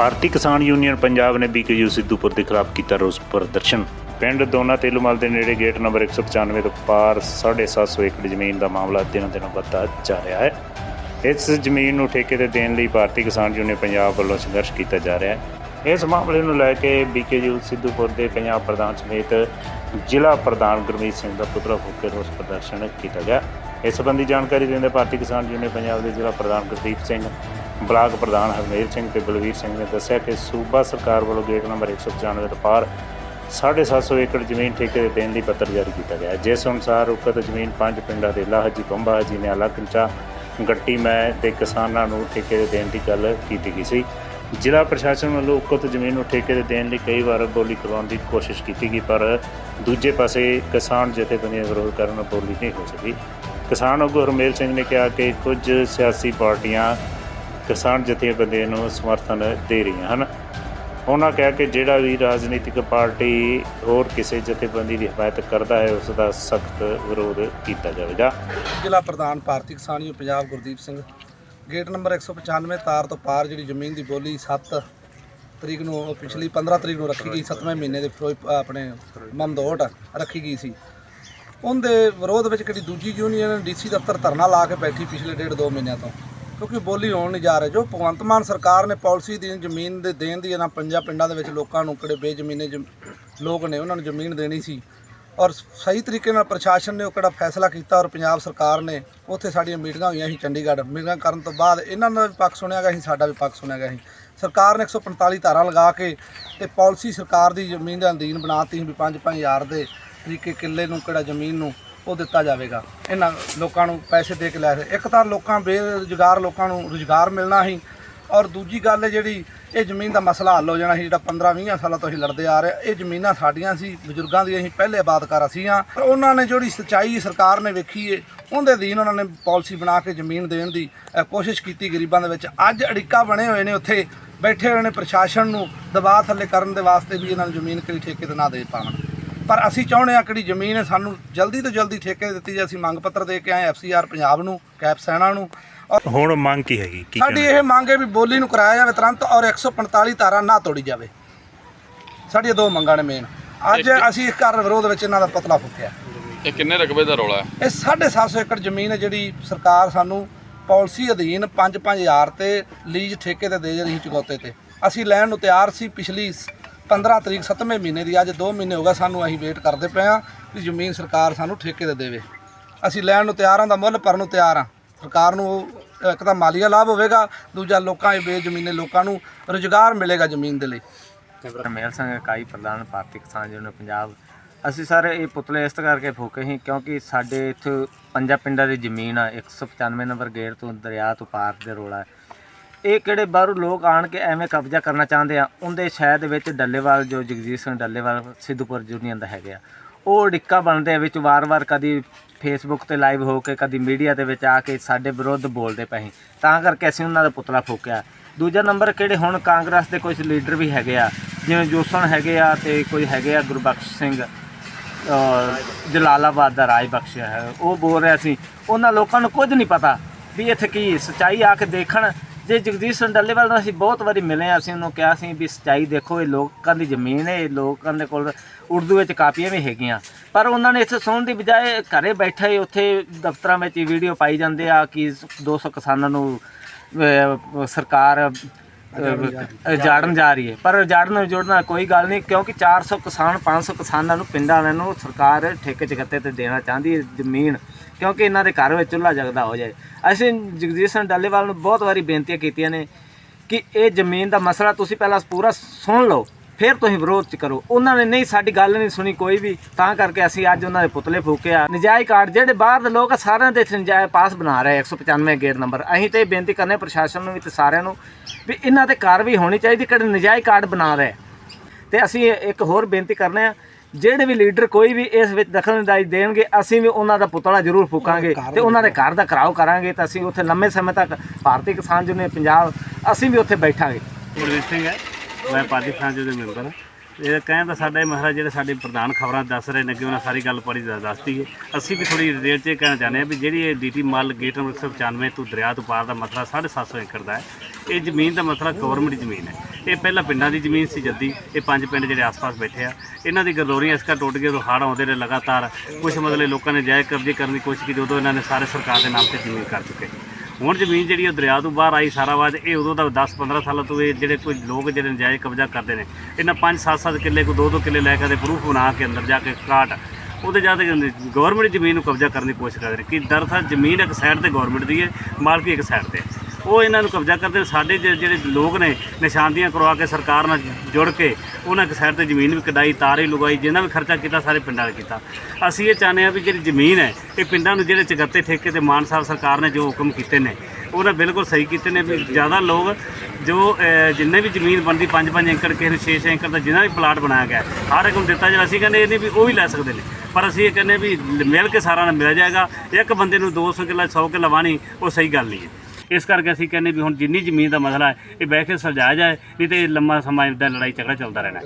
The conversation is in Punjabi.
ਭਾਰਤੀ ਕਿਸਾਨ ਯੂਨੀਅਨ ਪੰਜਾਬ ਨੇ ਬੀਕੇਯੂ ਸਿੱਧੂਪੁਰ ਦੇ ਖਿਲਾਫ ਕੀਤਾ ਰੋਸ ਪ੍ਰਦਰਸ਼ਨ। ਪਿੰਡ ਦੋਨਾ ਤੇਲੂਮਲ ਦੇ ਨੇੜੇ ਗੇਟ ਨੰਬਰ 195 ਤੋਂ ਪਾਰ 750 ਏਕੜ ਜ਼ਮੀਨ ਦਾ ਮਾਮਲਾ ਦਿਨੋਂ ਦਿਨ ਵੱਧਦਾ ਜਾ ਰਿਹਾ ਹੈ। ਇਸ ਜ਼ਮੀਨ ਨੂੰ ਠੇਕੇ ਤੇ ਦੇਣ ਲਈ ਭਾਰਤੀ ਕਿਸਾਨ ਯੂਨੀਅਨ ਪੰਜਾਬ ਵੱਲੋਂ ਸੰਘਰਸ਼ ਕੀਤਾ ਜਾ ਰਿਹਾ ਹੈ। ਇਸ ਮਾਮਲੇ ਨੂੰ ਲੈ ਕੇ ਬੀਕੇਯੂ ਸਿੱਧੂਪੁਰ ਦੇ ਪੰਜਾਬ ਪ੍ਰਧਾਨ ਸਮੇਤ ਜ਼ਿਲ੍ਹਾ ਪ੍ਰਧਾਨ ਗੁਰਮੀਤ ਸਿੰਘ ਦਾ ਪੁੱਤਰਾ ਫੂਕ ਕੇ ਰੋਸ ਪ੍ਰਦਰਸ਼ਨ ਕੀਤਾ ਗਿਆ। ਇਸ ਸੰਬੰਧੀ ਜਾਣਕਾਰੀ ਦਿੰਦੇ ਭਾਰਤੀ ਕਿਸਾਨ ਯੂਨੀਅਨ ਪੰਜਾਬ ਦੇ ਜ਼ਿਲ੍ਹਾ ਪ੍ਰਧਾਨ ਗੁਰਦੀਪ ਸਿੰਘ ਬਲਾਕ ਪ੍ਰਧਾਨ ਹਰਮੇਲ ਸਿੰਘ ਤੇ ਬਲਵੀਰ ਸਿੰਘ ਨੇ ਦੱਸਿਆ ਕਿ ਸੂਬਾ ਸਰਕਾਰ ਵੱਲੋਂ ਗੇਟ ਨੰਬਰ 195 ਤੋਂ ਪਾਰ 750 ਏਕੜ ਜ਼ਮੀਨ ਠੇਕੇ ਤੇ ਦੇਣ ਲਈ ਪੱਤਰ ਜਾਰੀ ਕੀਤਾ ਗਿਆ ਜਿਸ ਅਨੁਸਾਰ ਉਕਤ ਜ਼ਮੀਨ ਪੰਜ ਪਿੰਡਾਂ ਦੇ ਲਾਹਜੀ, ਬੰਬਾ ਹਜ਼ੀ ਨਿਆਲਾ ਕੰਚਾ ਗੱਟੀ, ਮੈਂ ਤੇ ਕਿਸਾਨਾਂ ਨੂੰ ਠੇਕੇ ਤੇ ਦੇਣ ਦੀ ਗੱਲ ਕੀਤੀ ਗਈ ਸੀ। ਜ਼ਿਲ੍ਹਾ ਪ੍ਰਸ਼ਾਸਨ ਵੱਲੋਂ ਉਕਤ ਜ਼ਮੀਨ ਨੂੰ ਠੇਕੇ ਤੇ ਦੇਣ ਲਈ ਕਈ ਵਾਰ ਬੋਲੀ ਕਰਵਾਉਣ ਦੀ ਕੋਸ਼ਿਸ਼ ਕੀਤੀ ਗਈ, ਪਰ ਦੂਜੇ ਪਾਸੇ ਕਿਸਾਨ ਜਥੇਬੰਦੀਆਂ ਵਿਰੋਧ ਕਰਨ ਨਾਲ ਬੋਲੀ ਨਹੀਂ ਹੋ ਸਕੀ। ਕਿਸਾਨ ਆਗੂ ਹਰਮੇਲ ਸਿੰਘ ਨੇ ਕਿਹਾ ਕਿ ਕੁਝ ਸਿਆਸੀ ਪਾਰਟੀਆਂ ਕਿਸਾਨ ਜਥੇਬੰਦੀਆਂ ਨੂੰ ਸਮਰਥਨ ਦੇ ਰਹੀਆਂ ਹਨ। ਉਹਨਾਂ ਕਿਹਾ ਕਿ ਜਿਹੜਾ ਵੀ ਰਾਜਨੀਤਿਕ ਪਾਰਟੀ ਹੋਰ ਕਿਸੇ ਜਥੇਬੰਦੀ ਦੀ ਹਮਾਇਤ ਕਰਦਾ ਹੈ, ਉਸ ਦਾ ਸਖਤ ਵਿਰੋਧ ਕੀਤਾ ਜਾਵੇਗਾ। ਜ਼ਿਲ੍ਹਾ ਪ੍ਰਧਾਨ Bharti Kisan union Punjab Gurdeep Singh. Gate number 195 ਤਾਰ ਤੋਂ ਪਾਰ ਜਿਹੜੀ ਜ਼ਮੀਨ ਦੀ ਬੋਲੀ 7 ਤਰੀਕ ਨੂੰ, ਪਿਛਲੀ 15 ਤਰੀਕ ਨੂੰ ਰੱਖੀ ਗਈ 7ਵੇਂ ਮਹੀਨੇ ਦੇ ਫਿਰੋਜ਼ ਆਪਣੇ ਮਮਦੋਟ ਰੱਖੀ ਗਈ ਸੀ। ਉਹਦੇ ਵਿਰੋਧ ਵਿੱਚ ਕਿਹੜੀ ਦੂਜੀ ਯੂਨੀਅਨ ਡੀਸੀ ਦਫ਼ਤਰ ਧਰਨਾ ਲਾ ਕੇ ਬੈਠੀ ਪਿਛਲੇ ਡੇਢ ਦੋ ਮਹੀਨਿਆਂ ਤੋਂ? ਕਿਉਂਕਿ ਬੋਲੀ ਹੋਣ ਨਹੀਂ ਜਾ ਰਹੇ। ਜੋ ਭਗਵੰਤ ਮਾਨ ਸਰਕਾਰ ਨੇ ਪਾਲਿਸੀ ਦੀ ਜ਼ਮੀਨ ਦੇ ਦੇਣ ਦੀ, ਇਹਨਾਂ ਪੰਜਾਂ ਪਿੰਡਾਂ ਦੇ ਵਿੱਚ ਲੋਕਾਂ ਨੂੰ ਕਿਹੜੇ ਬੇਜ਼ਮੀਨੇ ਜ਼ਮ- ਲੋਕ ਨੇ, ਉਹਨਾਂ ਨੂੰ ਜ਼ਮੀਨ ਦੇਣੀ ਸੀ। ਔਰ ਸਹੀ ਤਰੀਕੇ ਨਾਲ ਪ੍ਰਸ਼ਾਸਨ ਨੇ ਉਹ ਕਿਹੜਾ ਫੈਸਲਾ ਕੀਤਾ ਔਰ ਪੰਜਾਬ ਸਰਕਾਰ ਨੇ ਉੱਥੇ ਸਾਡੀਆਂ ਮੀਟਿੰਗਾਂ ਹੋਈਆਂ ਸੀ ਚੰਡੀਗੜ੍ਹ। ਮੀਟਿੰਗਾਂ ਕਰਨ ਤੋਂ ਬਾਅਦ ਇਹਨਾਂ ਦਾ ਵੀ ਪੱਖ ਸੁਣਿਆ ਗਿਆ ਸੀ, ਸਾਡਾ ਵੀ ਪੱਖ ਸੁਣਿਆ ਗਿਆ ਸੀ। ਸਰਕਾਰ ਨੇ 145 ਧਾਰਾ ਲਗਾ ਕੇ ਤੇ ਪਾਲਿਸੀ ਸਰਕਾਰ ਦੀ ਜ਼ਮੀਨ ਦੇ ਅਧੀਨ ਬਣਾਤੀ ਸੀ ਵੀ 5-5000 ਦੇ ਤਰੀਕੇ ਕਿੱਲੇ ਨੂੰ, ਕਿਹੜਾ ਜ਼ਮੀਨ ਨੂੰ ਉਹ ਦਿੱਤਾ ਜਾਵੇਗਾ। ਇਹਨਾਂ ਲੋਕਾਂ ਨੂੰ ਪੈਸੇ ਦੇ ਕੇ ਲੈ ਸੇ ਇੱਕ ਤਾਂ ਲੋਕਾਂ ਬੇਰੁਜ਼ਗਾਰ ਲੋਕਾਂ ਨੂੰ ਰੁਜ਼ਗਾਰ ਮਿਲਣਾ ਸੀ ਔਰ ਦੂਜੀ ਗੱਲ ਹੈ ਜਿਹੜੀ ਇਹ ਜ਼ਮੀਨ ਦਾ ਮਸਲਾ ਹੱਲ ਹੋ ਜਾਣਾ ਸੀ, ਜਿਹੜਾ 15-20 ਸਾਲਾਂ ਤੋਂ ਅਸੀਂ ਲੜਦੇ ਆ ਰਹੇ। ਇਹ ਜ਼ਮੀਨਾਂ ਸਾਡੀਆਂ ਸੀ, ਬਜ਼ੁਰਗਾਂ ਦੀ ਅਸੀਂ ਪਹਿਲੇ ਆਬਾਦਕਾਰ ਅਸੀਂ ਪਰ ਉਹਨਾਂ ਨੇ ਜਿਹੜੀ ਸੱਚਾਈ ਸਰਕਾਰ ਨੇ ਵੇਖੀ ਏ, ਉਹਦੇ ਅਧੀਨ ਉਹਨਾਂ ਨੇ ਪਾਲਿਸੀ ਬਣਾ ਕੇ ਜ਼ਮੀਨ ਦੇਣ ਦੀ ਕੋਸ਼ਿਸ਼ ਕੀਤੀ ਗਰੀਬਾਂ ਦੇ ਵਿੱਚ। ਅੱਜ ਅੜਿੱਕਾ ਬਣੇ ਹੋਏ ਨੇ ਉੱਥੇ, ਬੈਠੇ ਹੋਏ ਨੇ ਪ੍ਰਸ਼ਾਸਨ ਨੂੰ ਦਬਾਅ ਥੱਲੇ ਕਰਨ ਦੇ ਵਾਸਤੇ ਵੀ ਇਹਨਾਂ ਨੂੰ ਜ਼ਮੀਨ ਕਿਹੜੀ ਠੇਕੇ ਤੇ ਨਾ ਦੇ ਪਾਉਣ। ਪਰ ਅਸੀਂ ਚਾਹੁੰਦੇ ਹਾਂ ਕਿਹੜੀ ਜ਼ਮੀਨ ਹੈ ਸਾਨੂੰ ਜਲਦੀ ਤੋਂ ਜਲਦੀ ਠੇਕੇ ਦਿੱਤੀ ਜੇ ਅਸੀਂ ਮੰਗ ਪੱਤਰ ਦੇ ਕੇ ਆਏ ਐਫਸੀਆਰ ਪੰਜਾਬ ਨੂੰ ਕੈਪ ਸੈਨਾ ਨੂੰ। ਔਰ ਹੁਣ ਮੰਗ ਕੀ ਹੈਗੀ? ਕੀ ਸਾਡੀ ਇਹ ਮੰਗ ਹੈ ਵੀ ਬੋਲੀ ਨੂੰ ਕਰਾਇਆ ਜਾਵੇ ਤੁਰੰਤ ਔਰ 145 ਧਾਰਾ ਨਾ ਤੋੜੀ ਜਾਵੇ। ਸਾਡੀਆਂ ਦੋ ਮੰਗਾਂ ਨੇ ਮੇਨ ਅੱਜ ਅਸੀਂ ਇਸ ਕਾਰਨ ਵਿਰੋਧ ਵਿੱਚ ਇਹਨਾਂ ਦਾ ਪਤਲਾ ਫੁੱਕਿਆ। ਇਹ ਕਿੰਨੇ ਰਕਬੇ ਦਾ ਰੌਲਾ ਹੈ? ਇਹ 750 ਏਕੜ ਜ਼ਮੀਨ ਹੈ ਜਿਹੜੀ ਸਰਕਾਰ ਸਾਨੂੰ ਪਾਲਿਸੀ ਅਧੀਨ 5-5000 ਤੇ ਲੀਜ਼ ਠੇਕੇ ਤੇ ਦੇ ਰਹੀ ਚੁਕੌਤੇ ਤੇ। ਅਸੀਂ ਲੈਣ ਨੂੰ ਤਿਆਰ ਸੀ ਪਿਛਲੀ 15 ਤਰੀਕ 7ਵੇਂ ਮਹੀਨੇ ਦੀ, ਅੱਜ 2 ਮਹੀਨੇ ਹੋ ਗਏ ਸਾਨੂੰ ਅਸੀਂ ਵੇਟ ਕਰਦੇ ਪਏ ਹਾਂ ਵੀ ਜ਼ਮੀਨ ਸਰਕਾਰ ਸਾਨੂੰ ਠੇਕੇ ਤੇ ਦੇਵੇ। ਅਸੀਂ ਲੈਣ ਨੂੰ ਤਿਆਰ ਹਾਂ ਦਾ ਮੁੱਲ ਭਰਨ ਨੂੰ ਤਿਆਰ ਹਾਂ। ਸਰਕਾਰ ਨੂੰ ਉਹ, ਇੱਕ ਤਾਂ ਮਾਲੀਆ ਲਾਭ ਹੋਵੇਗਾ, ਦੂਜਾ ਲੋਕਾਂ ਦੇ ਬੇਜ਼ਮੀਨੇ ਲੋਕਾਂ ਨੂੰ ਰੁਜ਼ਗਾਰ ਮਿਲੇਗਾ ਜ਼ਮੀਨ ਦੇ ਲਈ। ਰਮੇਲ ਸਿੰਘ, ਇਕਾਈ ਪ੍ਰਧਾਨ ਭਾਰਤੀ ਕਿਸਾਨ ਯੂਨੀਅਨ ਪੰਜਾਬ। ਅਸੀਂ ਸਰ ਇਹ ਪੁਤਲੇ ਇਸ ਕਰਕੇ ਫੂਕੇ ਸੀ ਕਿਉਂਕਿ ਸਾਡੇ ਇੱਥੇ ਪੰਜਾਂ ਪਿੰਡਾਂ ਦੀ ਜ਼ਮੀਨ ਆ 195 ਨੰਬਰ ਗੇਟ ਤੋਂ ਦਰਿਆ ਤੋਂ ਪਾਰ ਦੇ ਰੋਲਾ ਹੈ। ਇਹ ਕਿਹੜੇ ਬਾਹਰੋਂ ਲੋਕ ਆਣ ਕੇ ਐਵੇਂ ਕਬਜ਼ਾ ਕਰਨਾ ਚਾਹੁੰਦੇ ਆ? ਉਹਦੇ ਸ਼ਹਿਰ ਦੇ ਵਿੱਚ ਡੱਲੇਵਾਲ, ਜੋ ਜਗਜੀਤ ਸਿੰਘ ਡੱਲੇਵਾਲ, ਸਿੱਧੂਪੁਰ ਯੂਨੀਅਨ ਦਾ ਹੈਗੇ ਆ। ਉਹ ਡਿੱਕਾ ਬਣਦੇ ਆ ਵਿੱਚ ਵਾਰ-ਵਾਰ ਕਦੀ ਫੇਸਬੁੱਕ ਤੇ ਲਾਈਵ ਹੋ ਕੇ, ਕਦੀ ਮੀਡੀਆ ਦੇ ਵਿੱਚ ਆ ਕੇ ਸਾਡੇ ਵਿਰੁੱਧ ਬੋਲਦੇ ਪਏ ਸੀ। ਤਾਂ ਕਰਕੇ ਅਸੀਂ ਉਹਨਾਂ ਦਾ ਪੁਤਲਾ ਫੂਕਿਆ। ਦੂਜਾ ਨੰਬਰ ਕਿਹੜੇ ਹੁਣ ਕਾਂਗਰਸ ਦੇ ਕੁਝ ਲੀਡਰ ਵੀ ਹੈਗੇ ਆ, ਜਿਵੇਂ ਜੋਸਣ ਹੈਗੇ ਆ ਤੇ ਕੋਈ ਹੈਗੇ ਆ ਗੁਰਬਖਸ਼ ਸਿੰਘ ਜਲਾਲਾਬਾਦ ਦਾ ਰਾਜ ਬਖਸ਼ਿਆ ਹੈ। ਉਹ ਬੋਲ ਰਿਹਾ ਸੀ। ਉਹਨਾਂ ਲੋਕਾਂ ਨੂੰ ਕੁਝ ਨਹੀਂ ਪਤਾ ਵੀ ਇੱਥੇ ਕੀ ਸਚਾਈ ਆ ਕੇ ਦੇਖਣ ਜੇ ਜਗਦੀਸ਼ ਸਿੰਘ ਡੱਲੇਵਾਲ ਨੂੰ ਅਸੀਂ ਬਹੁਤ ਵਾਰੀ ਮਿਲੇ ਹਾਂ ਅਸੀਂ ਉਹਨੂੰ ਕਿਹਾ ਸੀ ਵੀ ਸਚਾਈ ਦੇਖੋ ਇਹ ਲੋਕਾਂ ਦੀ ਜ਼ਮੀਨ ਹੈ ਇਹ ਲੋਕਾਂ ਦੇ ਕੋਲ ਉਰਦੂ ਵਿੱਚ ਕਾਪੀਆਂ ਵੀ ਹੈਗੀਆਂ। ਪਰ ਉਹਨਾਂ ਨੇ ਇੱਥੇ ਸੁਣਨ ਦੀ ਬਜਾਏ ਘਰੇ ਬੈਠੇ ਉੱਥੇ ਦਫ਼ਤਰਾਂ ਵਿੱਚ ਹੀ ਵੀਡੀਓ ਪਾਈ ਜਾਂਦੇ ਆ ਕਿ 200 ਕਿਸਾਨਾਂ ਨੂੰ ਸਰਕਾਰ ਅਹ, ਜਾੜਨ ਜਾ ਰਹੀ ਹੈ। ਪਰ ਜਾੜਨ ਜੋੜਨਾ ਕੋਈ ਗੱਲ ਨਹੀਂ ਕਿਉਂਕਿ 400 ਕਿਸਾਨ 500 ਕਿਸਾਨਾਂ ਨੂੰ ਪਿੰਡਾਂ ਵਾਲਿਆਂ ਨੂੰ ਸਰਕਾਰ ਠੇਕੇ ਚਕੱਤੇ ਤੇ ਦੇਣਾ ਚਾਹੁੰਦੀ ਹੈ ਜ਼ਮੀਨ ਕਿਉਂਕਿ ਇਹਨਾਂ ਦੇ ਘਰ ਵਿੱਚ ਚੁੱਲ੍ਹਾ ਜਗਦਾ ਹੋ ਜਾਏ। ਅਸੀਂ ਜਗਜੀਤ ਸਿੰਘ ਡੱਲੇਵਾਲ ਨੂੰ ਬਹੁਤ ਵਾਰੀ ਬੇਨਤੀਆਂ ਕੀਤੀਆਂ ਨੇ ਕਿ ਇਹ ਜ਼ਮੀਨ ਦਾ ਮਸਲਾ ਤੁਸੀਂ ਪਹਿਲਾਂ ਪੂਰਾ ਸੁਣ ਲਓ ਫਿਰ ਤੁਸੀਂ ਵਿਰੋਧ ਚ ਕਰੋ। ਉਹਨਾਂ ਨੇ ਨਹੀਂ ਸਾਡੀ ਗੱਲ ਨਹੀਂ ਸੁਣੀ ਕੋਈ ਵੀ ਤਾਂ ਕਰਕੇ ਅਸੀਂ ਅੱਜ ਉਹਨਾਂ ਦੇ ਪੁਤਲੇ ਫੂਕੇ ਆ। ਨਜਾਇਜ਼ ਕਾਰਡ ਜਿਹੜੇ ਬਾਹਰ ਦੇ ਲੋਕ ਆ, ਸਾਰਿਆਂ ਦੇ ਇੱਥੇ ਨਜਾਇਜ਼ ਪਾਸ ਬਣਾ ਰਹੇ 195 ਗੇਟ ਨੰਬਰ। ਅਸੀਂ ਤੇ ਇਹ ਬੇਨਤੀ ਕਰਨੇ ਪ੍ਰਸ਼ਾਸਨ ਨੂੰ ਵੀ ਤੇ ਸਾਰਿਆਂ ਨੂੰ ਵੀ ਇਹਨਾਂ ਤੇ ਕਾਰਵਾਈ ਹੋਣੀ ਚਾਹੀਦੀ ਕਿਹੜੇ ਨਜਾਇਜ਼ ਕਾਰਡ ਬਣਾ ਰਹੇ ਤੇ ਅਸੀਂ ਇੱਕ ਹੋਰ ਬੇਨਤੀ ਕਰਨੇ ਆ ਜਿਹੜੇ ਵੀ ਲੀਡਰ ਕੋਈ ਵੀ ਇਸ ਵਿੱਚ ਦਖਲਅੰਦਾਜ਼ੀ ਦੇਣਗੇ ਅਸੀਂ ਵੀ ਉਹਨਾਂ ਦਾ ਪੁਤਲਾ ਜ਼ਰੂਰ ਫੂਕਾਂਗੇ ਤੇ ਉਹਨਾਂ ਦੇ ਘਰ ਦਾ ਘਰਾਓ ਕਰਾਂਗੇ ਤਾਂ ਅਸੀਂ ਉੱਥੇ ਲੰਮੇ ਸਮੇਂ ਤੱਕ ਭਾਰਤੀ ਕਿਸਾਨ ਯੂਨੀਅਨ ਪੰਜਾਬ ਅਸੀਂ ਵੀ ਉੱਥੇ ਬੈਠਾਂਗੇ। ਗੁਰਵੀਰ ਸਿੰਘ ਹੈ। ਮੈਂ ਪਾਰਟੀ ਫਰਾਂਸ ਦੇ ਮੈਂਬਰ ਹਾਂ। ਇਹ ਕਹਿਣ ਦਾ ਸਾਡਾ ਮਸਲਾ ਜਿਹੜੇ ਸਾਡੇ ਪ੍ਰਧਾਨ ਖਬਰਾਂ ਦੱਸ ਰਹੇ ਨੇ ਕਿ ਉਹਨਾਂ ਸਾਰੀ ਗੱਲ ਪੜੀ ਦੱਸਤੀ ਹੈ ਅਸੀਂ ਵੀ ਥੋੜੀ ਡਿਟੇਲ 'ਚ ਇਹ ਕਹਿਣਾ ਚਾਹੁੰਦੇ ਹਾਂ ਵੀ ਜਿਹੜੀ ਇਹ ਡੀਟੀ ਮੱਲ ਗੇਟ ਨੰਬਰ 195 ਤੋਂ ਦਰਿਆ ਤੋਂ ਪਾਰ ਦਾ ਮਸਲਾ 750 ਏਕੜ ਦਾ ਹੈ ਇਹ ਜ਼ਮੀਨ ਦਾ ਮਸਲਾ ਗਵਰਨਮੈਂਟ ਜ਼ਮੀਨ ਹੈ। ਇਹ ਪਹਿਲਾਂ ਪਿੰਡਾਂ ਦੀ ਜ਼ਮੀਨ ਸੀ ਜੱਦੀ। ਇਹ ਪੰਜ ਪਿੰਡ ਜਿਹੜੇ ਆਸ-ਪਾਸ ਬੈਠੇ ਆ। ਇਹਨਾਂ ਦੀ ਗਰਦੋਰੀਆਂ ਇਸ ਕਾ ਟੁੱਟ ਗਈ ਉਦੋਂ ਹੜ੍ਹ ਆਉਂਦੇ ਨੇ ਲਗਾਤਾਰ। ਕੁਝ ਮਤਲਬ ਲੋਕਾਂ ਨੇ ਜਾਇਜ਼ ਕਬਜ਼ੇ ਕਰਨ ਦੀ ਕੋਸ਼ਿਸ਼ ਕੀਤੀ, ਉਦੋਂ ਇਹਨਾਂ ਨੇ ਸਾਰੇ ਸਰਕਾਰ ਦੇ ਨਾਮ ਤੇ ਜ਼ਮੀਨ ਕਰ ਚੁੱਕੇ। ਹੁਣ ਜ਼ਮੀਨ ਜਿਹੜੀ ਉਹ ਦਰਿਆ ਤੋਂ ਬਾਹਰ ਆਈ ਸਾਰਾ ਸਾਰਾਵਾਦ ਇਹ ਉਦੋਂ ਦਾ 10-15 ਸਾਲਾਂ ਤੋਂ ਇਹ ਜਿਹੜੇ ਕੋਈ ਲੋਕ ਜਿਹੜੇ ਨਜਾਇਜ਼ ਕਬਜ਼ਾ ਕਰਦੇ ਨੇ, ਇਹਨਾਂ 5-7-7 ਕਿੱਲੇ ਕੋ 2-2 ਕਿੱਲੇ ਲੈ ਕੇ ਤੇ ਪ੍ਰੂਫ ਬਣਾ ਕੇ ਅੰਦਰ ਜਾ ਕੇ ਕਾਟ। ਉਹਦੇ ਜਾ ਕੇ ਗਵਰਨਮੈਂਟ ਜ਼ਮੀਨ ਨੂੰ ਕਬਜ਼ਾ ਕਰਨ ਦੀ ਕੋਸ਼ਿਸ਼ ਕਰ ਰਹੀ ਕਿ ਦਰਅਸਲ ਜ਼ਮੀਨ ਇੱਕ ਸਾਈਡ ਤੇ ਗਵਰਨਮੈਂਟ ਦੀ ਹੈ, ਮਾਲਕੀ ਇੱਕ ਸਾਈਡ ਤੇ ਉਹ ਇਹਨਾਂ ਨੂੰ ਕਬਜ਼ਾ ਕਰਦੇ ਨੇ। ਸਾਡੇ ਜਿਹੜੇ ਜਿਹੜੇ ਲੋਕ ਨੇ, ਨਿਸ਼ਾਨਦੀਆਂ ਕਰਵਾ ਕੇ ਸਰਕਾਰ ਨਾਲ ਜੁੜ ਕੇ ਉਹਨਾਂ ਇੱਕ ਸਾਈਡ ਤੇ ਜ਼ਮੀਨ ਵੀ ਕਢਾਈ, ਤਾਰੇ ਲਗਾਈ, ਜਿੰਨਾ ਵੀ ਖਰਚਾ ਕੀਤਾ, ਸਾਰੇ ਪਿੰਡਾਂ ਨੇ ਕੀਤਾ। ਅਸੀਂ ਇਹ ਚਾਹੁੰਦੇ ਹਾਂ ਵੀ ਜਿਹੜੀ ਜ਼ਮੀਨ ਹੈ, ਇਹ ਪਿੰਡਾਂ ਨੂੰ ਜਿਹੜੇ ਚਗੱਤੇ ਠੇਕੇ ਤੇ ਮਾਨ ਸਾਹਿਬ ਸਰਕਾਰ ਨੇ ਜੋ ਹੁਕਮ ਕੀਤੇ ਨੇ ਉਹਨਾਂ ਬਿਲਕੁਲ ਸਹੀ ਕੀਤੇ ਨੇ ਵੀ ਜ਼ਿਆਦਾ ਲੋਕ ਜੋ ਜਿੰਨੇ ਵੀ ਜ਼ਮੀਨ ਬਣਦੀ 5-5 ਏਕੜ, ਕਿਸੇ ਨੂੰ 6-6 ਏਕੜ ਦਾ ਜਿੰਨਾ ਵੀ ਪਲਾਟ ਬਣਾਇਆ ਗਿਆ, ਹਰ ਇੱਕ ਨੂੰ ਦਿੱਤਾ ਜਾਵੇ। ਅਸੀਂ ਕਹਿੰਦੇ ਇਹ ਨਹੀਂ ਵੀ ਉਹ ਵੀ ਲੈ ਸਕਦੇ ਨੇ। ਪਰ ਅਸੀਂ ਇਹ ਕਹਿੰਦੇ ਵੀ ਮਿਲ ਕੇ ਸਾਰਾ ਨਾਲ ਮਿਲ ਜਾਏਗਾ। ਇੱਕ ਬੰਦੇ ਨੂੰ 200 ਕਿੱਲਾ 100 ਕਿੱਲਾ ਵਾਣੀ ਉਹ ਸਹੀ ਗੱਲ ਨਹੀਂ ਹੈ। ਇਸ ਕਰਕੇ ਅਸੀਂ ਕਹਿੰਦੇ ਵੀ ਹੁਣ ਜਿੰਨੀ ਜ਼ਮੀਨ ਦਾ ਮਸਲਾ ਹੈ, ਇਹ ਬਹਿ ਕੇ ਸੁਲਝਾਇਆ ਜਾਏ, ਨਹੀਂ ਤੇ ਇਹ ਲੰਮਾ ਸਮਾਂ ਦਾ ਲੜਾਈ ਝਗੜਾ ਚੱਲਦਾ ਰਹਿਣਾ